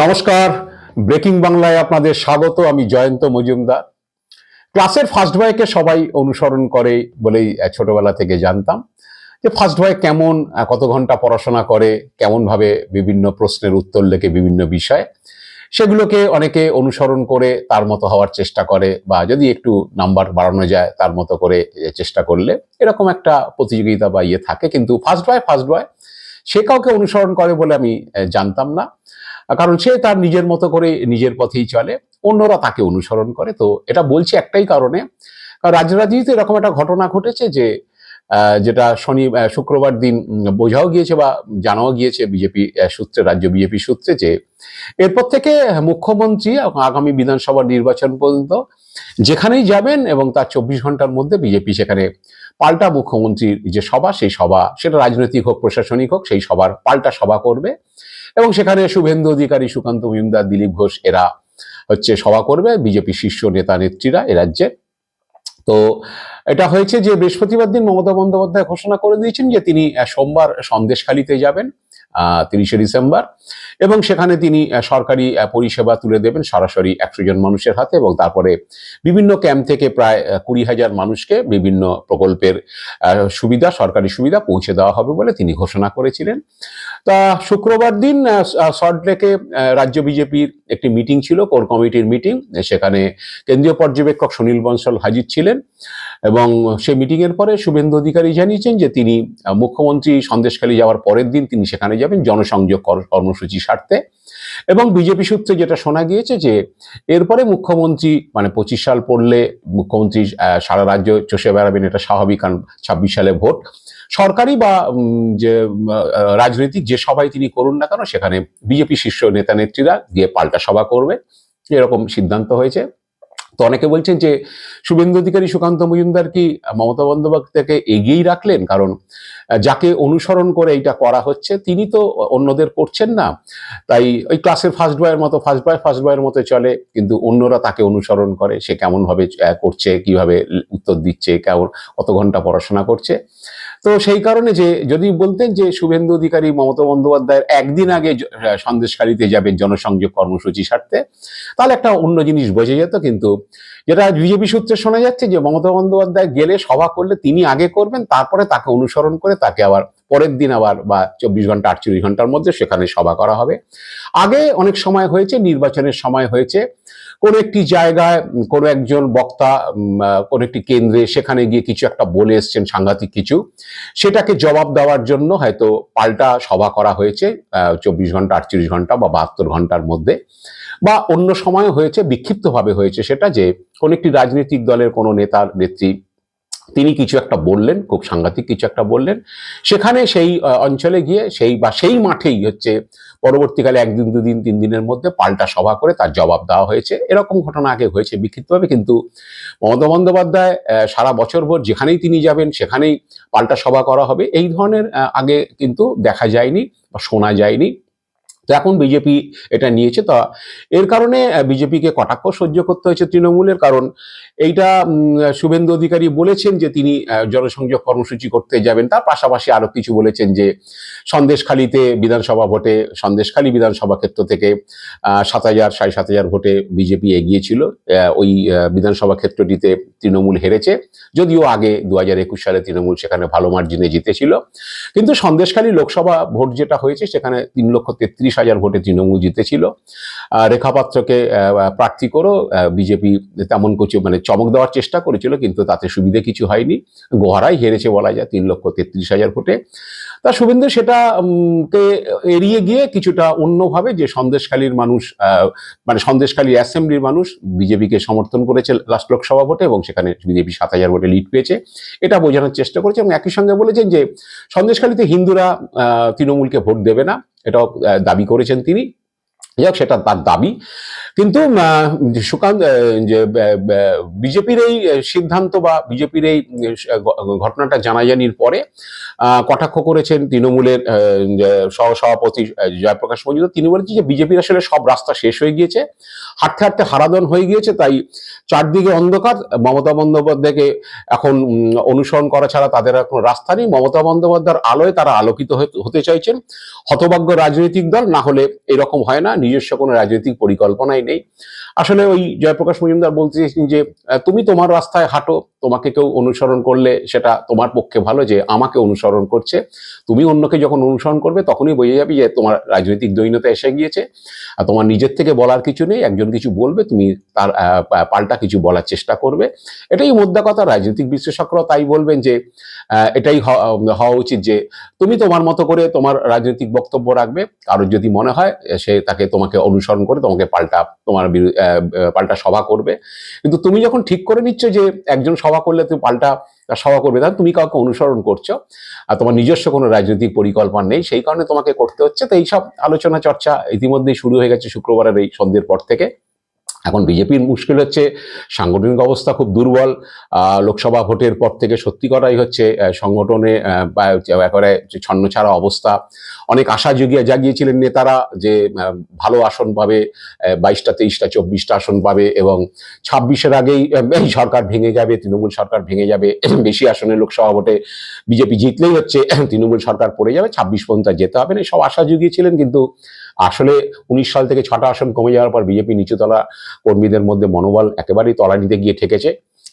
নমস্কার। ব্রেকিং বাংলায় আপনাদের স্বাগত, আমি জয়ন্ত মজুমদার। ক্লাসের ফার্স্ট বয়কে সবাই অনুসরণ করে বলেই ছোটবেলা থেকে জানতাম যে ফার্স্ট বয় কেমন কত ঘণ্টা পড়াশোনা করে, কেমনভাবে বিভিন্ন প্রশ্নের উত্তর লেখে বিভিন্ন বিষয়। সেগুলোকে অনেকে অনুসরণ করে, তার মতো হওয়ার চেষ্টা করে, বা যদি একটু নাম্বার বাড়ানো যায়, তার মতো করে চেষ্টা করলে এরকম একটা প্রতিযোগিতা বা ইয়ে থাকে। কিন্তু ফার্স্ট বয় ফার্স্ট বয় সে কাউকে অনুসরণ করে বলে আমি জানতাম না। কারণ সে তার নিজের মতো করে নিজের পথেই চলে, অন্যরা তাকে অনুসরণ করে। তো এটা বলছি একটাই কারণে। রাজরাজনীতিতে এরকম একটা ঘটনা ঘটেছে যে যেটা শনি শুক্রবার দিন বোঝাও গিয়েছে বা জানাও গিয়েছে বিজেপি সূত্রে, রাজ্য বিজেপি সূত্রে যে, এরপর থেকে মুখ্যমন্ত্রী আগামী বিধানসভা নির্বাচন পর্যন্ত যেখানেই যাবেন এবং তার চব্বিশ ঘণ্টার মধ্যে বিজেপি সেখানে পাল্টা মুখ্যমন্ত্রীর যে সভা, সেই সভা, সেটা রাজনৈতিক হোক, প্রশাসনিক হোক, সেই সভার পাল্টা সভা করবে। এবং সেখানে শুভেন্দু অধিকারী সুকান্ত মজুমদার, দিলীপ ঘোষ, এরা হচ্ছে সভা করবে, বিজেপি শীর্ষ নেতা নেত্রীরা এ রাজ্যে। তো এটা হয়েছে যে বৃহস্পতিবার দিন মমতা বন্দ্যোপাধ্যায় ঘোষণা করে দিয়েছেন যে তিনি সোমবার সন্দেশখালিতে যাবেন। তিরিশে ডিসেম্বর। এবং সেখানে তিনি সরকারি পরিষেবা তুলে দেবেন সরাসরি একশো জন মানুষের হাতে এবং তারপরে বিভিন্ন ক্যাম্প থেকে প্রায় কুড়ি হাজার মানুষকে বিভিন্ন প্রকল্পের সুবিধা, সরকারি সুবিধা পৌঁছে দেওয়া হবে বলে তিনি ঘোষণা করেছিলেন। তা শুক্রবার দিন সল্টলেকে রাজ্য বিজেপির একটি মিটিং ছিল, কোর কমিটির মিটিং। সেখানে কেন্দ্রীয় পর্যবেক্ষক সুনীল বনসল হাজির ছিলেন। এবং সেই মিটিং এর পরে শুভেন্দু অধিকারী জানিয়েছেন যে তিনি মুখ্যমন্ত্রী সন্দেশখালী যাওয়ার পরের দিন তিনি সেখানে যাবেন জনসংযোগ কর- কর্মসূচি সারতে। এবং বিজেপি সূত্রে যেটা শোনা গিয়েছে যে এরপরে মুখ্যমন্ত্রী মানে পঁচিশ সাল পড়লে মুখ্যমন্ত্রী সারা রাজ্য চষে বেড়াবেন, এটা স্বাভাবিক কারণ ছাব্বিশ সালে ভোট। সরকারি বা যে রাজনৈতিক যে সভায় তিনি করুন না কেন, সেখানে বিজেপি শীর্ষ নেতা নেত্রীরা গিয়ে পাল্টা সভা করবে। এরকম সিদ্ধান্ত হয়েছে। তো অনেকে বলছেন যে শুভেন্দু অধিকারী সুকান্ত মজুমদার কি মমতা বন্দ্যোপাধ্যায়কে এগিয়েই রাখলেন? কারণ যাকে অনুসরণ করে এটা করা হচ্ছে, তিনি তো অন্যদের করছেন না। তাই ওই ক্লাসের ফার্স্ট বয়ের মতো ফার্স্ট বয় ফার্স্ট বয়ের মতো চলে, কিন্তু অন্যরা তাকে অনুসরণ করে, সে কেমনভাবে করছে, কীভাবে উত্তর দিচ্ছে, কেমন, কত ঘণ্টা পড়াশোনা করছে। তো সেই কারণে যে যদি বলতেন যে শুভেন্দু অধিকারী মমতা বন্দ্যোপাধ্যায়ের একদিন আগে আহ, যাবেন জনসংযোগ কর্মসূচি সারতে তাহলে একটা অন্য জিনিস বোঝা যেত কিন্তু যেটা বিজেপি সূত্রে শোনা যাচ্ছে যে মমতা বন্দ্যোপাধ্যায় গেলে সভা করলে তিনি আগে করবেন তারপরে তাকে অনুসরণ করে তাকে আবার পরের দিন আবার বা চব্বিশ ঘণ্টা আটচল্লিশ ঘণ্টার মধ্যে সেখানে সভা করা হবে। আগে অনেক সময় হয়েছে নির্বাচনের সময় হয়েছে কোনো একটি জায়গায় কোনো একজন বক্তা কোনো একটি কেন্দ্রে সেখানে গিয়ে কিছু একটা বলে এসছেন সাংঘাতিক কিছু, সেটাকে জবাব দেওয়ার জন্য হয়তো পাল্টা সভা করা হয়েছে চব্বিশ ঘণ্টা, আটচল্লিশ ঘণ্টা বা বাহাত্তর ঘণ্টার মধ্যে, বা অন্য সময় হয়েছে, বিক্ষিপ্তভাবে হয়েছে সেটা যে কোনো একটি রাজনৈতিক দলের কোনো নেতার নেত্রী তিনি কিছু একটা বললেন, খুব সাংঘাতিক কিছু একটা বললেন। সেখানে সেই অঞ্চলে গিয়ে সেই বা সেই মাঠেই হচ্ছে পরবর্তীকালে একদিন, দুদিন, তিন দিনের মধ্যে পাল্টা সভা করে তার জবাব দেওয়া হয়েছে। এরকম ঘটনা আগে হয়েছে বিক্ষিপ্তভাবে, কিন্তু মমতা বন্দ্যোপাধ্যায় সারা বছর ভোর যেখানেই তিনি যাবেন, সেখানেই পাল্টা সভা করা হবে। এই ধরনের আগে কিন্তু দেখা যায়নি বা শোনা যায়নি। তো এখন বিজেপি এটা নিয়েছে, তা এর কারণে বিজেপিকে কটাক্ষ সহ্য করতে হয়েছে তৃণমূলের, কারণ এইটা শুভেন্দু অধিকারী বলেছেন যে তিনি জনসংযোগ কর্মসূচি করতে যাবেন, তার পাশাপাশি আরও কিছু বলেছেন যে সন্দেশখালীতে বিধানসভা ভোটে, সন্দেশখালী বিধানসভা ক্ষেত্র থেকে সাত হাজার, সাড়ে সাত হাজার ভোটে বিজেপি এগিয়েছিল ওই বিধানসভা ক্ষেত্রটিতে তৃণমূল হেরেছে, যদিও আগে দু হাজার একুশ সালে তৃণমূল সেখানে ভালো মার্জিনে জিতেছিল, কিন্তু সন্দেশখালী লোকসভা ভোট যেটা হয়েছে, সেখানে তিন লক্ষ তেত্রিশ হাজার ভোটে তৃণমূল জিতেছিল। রেখা পাত্রকে প্রার্থী করেও বিজেপি তেমন কিছু মানে চমক দেওয়ার চেষ্টা করেছিল, কিন্তু তাতে সুবিধে কিছু হয়নি। গোহারাই হেরেছে বলা যায় তিন লক্ষ তেত্রিশ হাজার ভোটে। তা শুভেন্দু সেটা উম, কে এড়িয়ে গিয়ে কিছুটা অন্যভাবে যে সন্দেশখালীর মানুষ মানে সন্দেশখালী অ্যাসেম্বলির মানুষ বিজেপিকে সমর্থন করেছে লাস্ট লোকসভা ভোটে এবং সেখানে বিজেপি সাত হাজার ভোটে লিড পেয়েছে। এটা বোঝানোর চেষ্টা করেছে এবং একই সঙ্গে বলেছেন যে সন্দেশখালীতে হিন্দুরা তৃণমূলকে ভোট দেবে না। এটাও দাবি করেছেন তিনি। যাই সেটা তার দাবি। কিন্তু সুকান্ত যে বিজেপির এই সিদ্ধান্ত বা বিজেপির এই ঘটনাটা জানাজানির পরে কটাক্ষ করেছেন তৃণমূলের সহসভাপতি জয়প্রকাশ মজুমদার। তিনি বলেছেন যে, বিজেপির আসলে সব রাস্তা শেষ হয়ে গিয়েছে, হাঁটতে হাঁটতে হারাদন হয়ে গিয়েছে, তাই চারদিকে অন্ধকার। মমতা বন্দ্যোপাধ্যায়কে এখন অনুসরণ করা ছাড়া তাদের কোনো রাস্তা নেই। মমতা বন্দ্যোপাধ্যায়ের আলোয় তারা আলোকিত হতে চাইছেন। হতভাগ্য রাজনৈতিক দল, না হলে এরকম হয় না। নিজস্ব কোনো রাজনৈতিক পরিকল্পনাই নেই। আসলে ওই জয়প্রকাশ মজুমদার বলতে চেয়েছেন যে তুমি তোমার রাস্তায় হাঁটো, তোমাকে কেউ অনুসরণ করলে সেটা তোমার পক্ষে ভালো যে আমাকে অনুসরণ করছে। তুমি অন্যকে যখন অনুসরণ করবে তখনই বোঝা যাবে যে তোমার রাজনৈতিক দৈন্যতা এসে গিয়েছে। আর তোমার নিজের থেকে বলার কিছু নেই, একজন কিছু বলবে, তুমি তার পাল্টা কিছু বলার চেষ্টা করবে। এটাই মোদ্দা কথা, রাজনৈতিক বিশ্লেষকরাও তাই বলবেন যে এটাই হওয়া উচিত যে, তুমি তোমার মতো করে তোমার রাজনৈতিক বক্তব্য রাখবে। কারোর যদি মনে হয়, সে তাকে তোমাকে অনুসরণ করে, তোমাকে পাল্টা, তোমার পাল্টা সভা করবে। কিন্তু তুমি যখন ঠিক করে নিচ্ছ যে একজন সভা করলে তুমি পাল্টা সভা করবে, তাহলে তুমি কাউকে অনুসরণ করছ। আর তোমার নিজস্ব কোনো রাজনৈতিক পরিকল্পনা নেই, সেই কারণে তোমাকে করতে হচ্ছে। তো এইসব আলোচনা চর্চা ইতিমধ্যেই শুরু হয়ে গেছে শুক্রবারের এই সন্ধ্যের পর থেকে। এখন বিজেপির মুশকিল হচ্ছে, সাংগঠনিক অবস্থা খুব দুর্বল লোকসভা ভোটের পর থেকে সত্যি করাই হচ্ছে সংগঠনে একেবারে ছন্নছাড়া অবস্থা। অনেক আশা জুগিয়ে জাগিয়েছিলেন নেতারা যে ভালো আসন পাবে বাইশটা, তেইশটা, চব্বিশটা আসন পাবে এবং ছাব্বিশের আগেই এই সরকার ভেঙে যাবে, তৃণমূল সরকার ভেঙে যাবে, বেশি আসনে লোকসভা ভোটে বিজেপি জিতলেই হচ্ছে, তৃণমূল সরকার পড়ে যাবে, ছাব্বিশ পর্যন্ত যেতে হবে না সব আশা জুগিয়েছিলেন কিন্তু আসলে উনিশ সাল থেকে ছটা আসন কমে যাওয়ার পর বিজেপি নিচুতলা কর্মীদের মধ্যে মনোবল একেবারেই তলানিতে গিয়ে ঠেকেছে।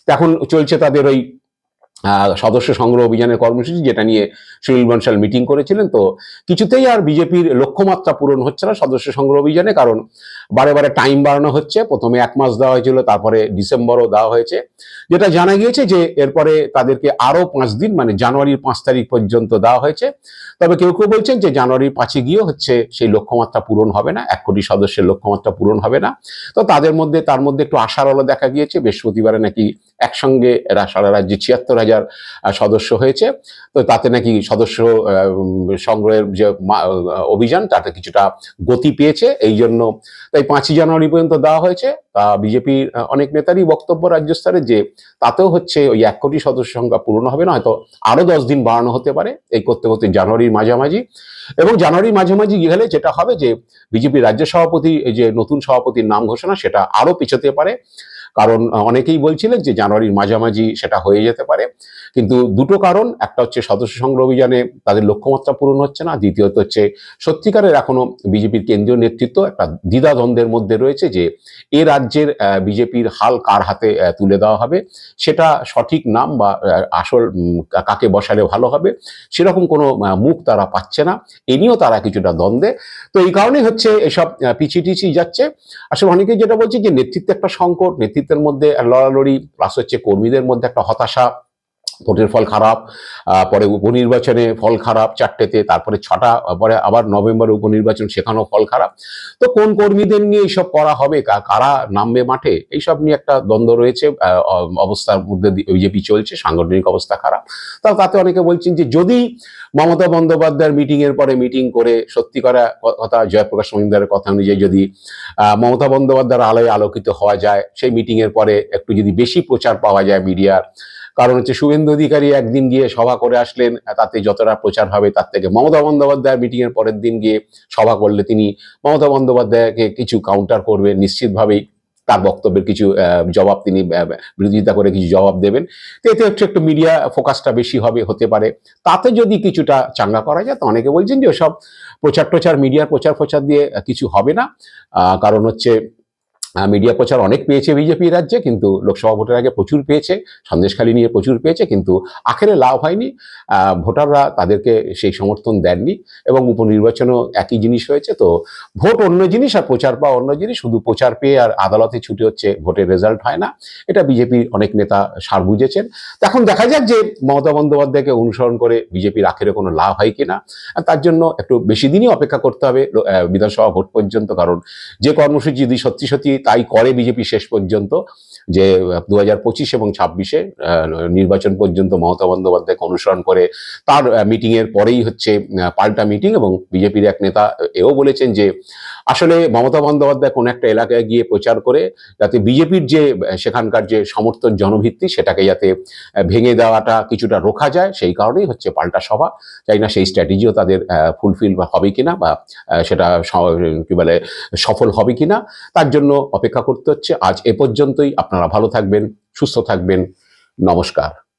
এখন চলছে তাদের ওই সদস্য সংগ্রহ অভিযানের কর্মসূচি যেটা নিয়ে সুনীল বনশাল মিটিং করেছিলেন। তো কিছুতেই আর বিজেপির লক্ষ্যমাত্রা পূরণ হচ্ছে না সদস্য সংগ্রহ অভিযানে কারণ বারে বারে টাইম বাড়ানো হচ্ছে। প্রথমে এক মাস দেওয়া হয়েছিল, তারপরে ডিসেম্বরও দেওয়া হয়েছে। যেটা জানা গিয়েছে যে এরপরে তাদেরকে আরও পাঁচ দিন মানে জানুয়ারির পাঁচ তারিখ পর্যন্ত দেওয়া হয়েছে। তবে কেউ কেউ বলছেন যে জানুয়ারির পাঁচে গিয়েও হচ্ছে সেই লক্ষ্যমাত্রা পূরণ হবে না, এক কোটি সদস্যের লক্ষ্যমাত্রা পূরণ হবে না। তো তাদের মধ্যে, তার মধ্যে একটু আশার আলো দেখা গিয়েছে। বৃহস্পতিবারে নাকি একসঙ্গে সারা রাজ্যে ছিয়াত্তর হাজার সদস্য হয়েছে। তো তাতে নাকি সদস্য সংগ্রহের যে অভিযান, তাতে কিছুটা গতি পেয়েছে। এই জন্য তাই পাঁচই জানুয়ারি পর্যন্ত দেওয়া হয়েছে। তা বিজেপির অনেক নেতারই বক্তব্য রাজ্য স্তরে যে তাতেও হচ্ছে ওই এক কোটি সদস্য সংখ্যা পূরণ হবে না, হয়তো আরও দশ দিন বাড়ানো হতে পারে। এই করতে করতে জানুয়ারির মাঝামাঝি। এবং জানুয়ারির মাঝামাঝি গেলে যেটা হবে যে বিজেপি রাজ্য সভাপতি যে নতুন সভাপতির নাম ঘোষণা, সেটা আরও পিছোতে পারে। কারণ অনেকেই বলছিলেন যে জানুয়ারির মাঝামাঝি সেটা হয়ে যেতে পারে। কিন্তু দুটো কারণ, একটা হচ্ছে সদস্য সংগ্রহ অভিযানে তাদের লক্ষ্যমাত্রা পূরণ হচ্ছে না, দ্বিতীয়ত হচ্ছে সত্যিকারের এখনও বিজেপির কেন্দ্রীয় নেতৃত্ব একটা দ্বিধাদ্বন্দ্বের মধ্যে রয়েছে যে এ রাজ্যের বিজেপির হাল কার হাতে তুলে দেওয়া হবে, সেটা সঠিক নাম বা আসল কাকে বসালে ভালো হবে, সেরকম কোনো মুখ তারা পাচ্ছে না, এ নিয়েও তারা কিছুটা দ্বন্দ্বে। তো এই কারণেই হচ্ছে এসব পিছিয়ে যাচ্ছে। আসলে অনেকেই যেটা বলছে যে নেতৃত্বে একটা সংকট, নেতৃত্বের মধ্যে লড়ালড়ি প্লাস হচ্ছে কর্মীদের মধ্যে একটা হতাশা ভোটের ফল খারাপ পরে উপনির্বাচনে ফল খারাপ চারটেতে, তারপরে ছটা, পরে আবার নভেম্বরে উপনির্বাচন, সেখানেও ফল খারাপ। তো কোন কর্মীদের নিয়ে এইসব করা হবে কারা নামবে মাঠে, এইসব নিয়ে একটা দ্বন্দ্ব রয়েছে অবস্থার মধ্যে বিজেপি চলছে, সাংগঠনিক অবস্থা খারাপ। তা তাতে অনেকে বলছেন যে যদি মমতা বন্দ্যোপাধ্যায়ের মিটিং এর পরে মিটিং করে সত্যি করা কথা, জয়প্রকাশ মহিন্দারের কথা অনুযায়ী যদি মমতা বন্দ্যোপাধ্যায়ের আলোয় আলোকিত হওয়া যায়, সেই মিটিং এর পরে একটু যদি বেশি প্রচার পাওয়া যায় মিডিয়ার কারণ হচ্ছে শুভেন্দু অধিকারী একদিন গিয়ে সভা করে আসলেন, তাতে যতটা প্রচার হবে তার থেকে মমতা বন্দ্যোপাধ্যায়ের মিটিং এর পরের দিন গিয়ে সভা করলে তিনি মমতা বন্দ্যোপাধ্যায়কে কিছু কাউন্টার করবেন, নিশ্চিতভাবেই তার বক্তব্যের কিছু জবাব তিনি বিরোধিতা করে কিছু জবাব দেবেন। তো এতে হচ্ছে একটু মিডিয়া ফোকাসটা বেশি হবে, হতে পারে। তাতে যদি কিছুটা চাঙ্গা করা যায়, তো অনেকে বলছেন যে ওসব প্রচার প্রচার মিডিয়ার প্রচার প্রচার দিয়ে কিছু হবে না। কারণ হচ্ছে মিডিয়া প্রচার অনেক পেয়েছে বিজেপি রাজ্যে, কিন্তু লোকসভা ভোটের আগে প্রচুর পেয়েছে, সন্দেশখালী নিয়ে প্রচুর পেয়েছে, কিন্তু আখেরে লাভ হয়নি। ভোটাররা তাদেরকে সেই সমর্থন দেননি এবং উপনির্বাচনও একই জিনিস হয়েছে, তো ভোট অন্য জিনিস আর প্রচার পাওয়া অন্য জিনিস, শুধু প্রচার পেয়ে আর আদালতে ছুটে হচ্ছে, ভোটের রেজাল্ট হয় না। এটা বিজেপির অনেক নেতা সার বুঝেছেন। এখন দেখা যাক যে মমতা বন্দ্যোপাধ্যায়কে অনুসরণ করে বিজেপির আখেরে কোনো লাভ হয় কিনা তার জন্য একটু বেশি দিনই অপেক্ষা করতে হবে বিধানসভা ভোট পর্যন্ত, কারণ যে কর্মসূচি যদি সত্যি সত্যি তাই করে বিজেপি শেষ পর্যন্ত যে দু হাজার পঁচিশ এবং ছাব্বিশে নির্বাচন পর্যন্ত মমতা বন্দ্যোপাধ্যায়কে অনুসরণ করে তার মিটিং এর পরেই হচ্ছে পাল্টা মিটিং এবং বিজেপির এক নেতা এও বলেছেন যে, আসলে মমতা বন্দ্যোপাধ্যায় কোন একটা এলাকায় গিয়ে প্রচার করে যাতে বিজেপির যে সেখানকার যে সমর্থন জনভিত্তি সেটাকে যাতে ভেঙে দেওয়াটা কিছুটা রোখা যায়, সেই কারণেই হচ্ছে পাল্টা সভা। চাই না সেই স্ট্র্যাটেজিও তাদের ফুলফিল হবে কিনা বা সেটা কি বলে, সফল হবে কিনা। তার জন্য অপেক্ষা করতে হচ্ছে। আজ এ পর্যন্তই। আপনারা ভালো থাকবেন সুস্থ থাকবেন। নমস্কার।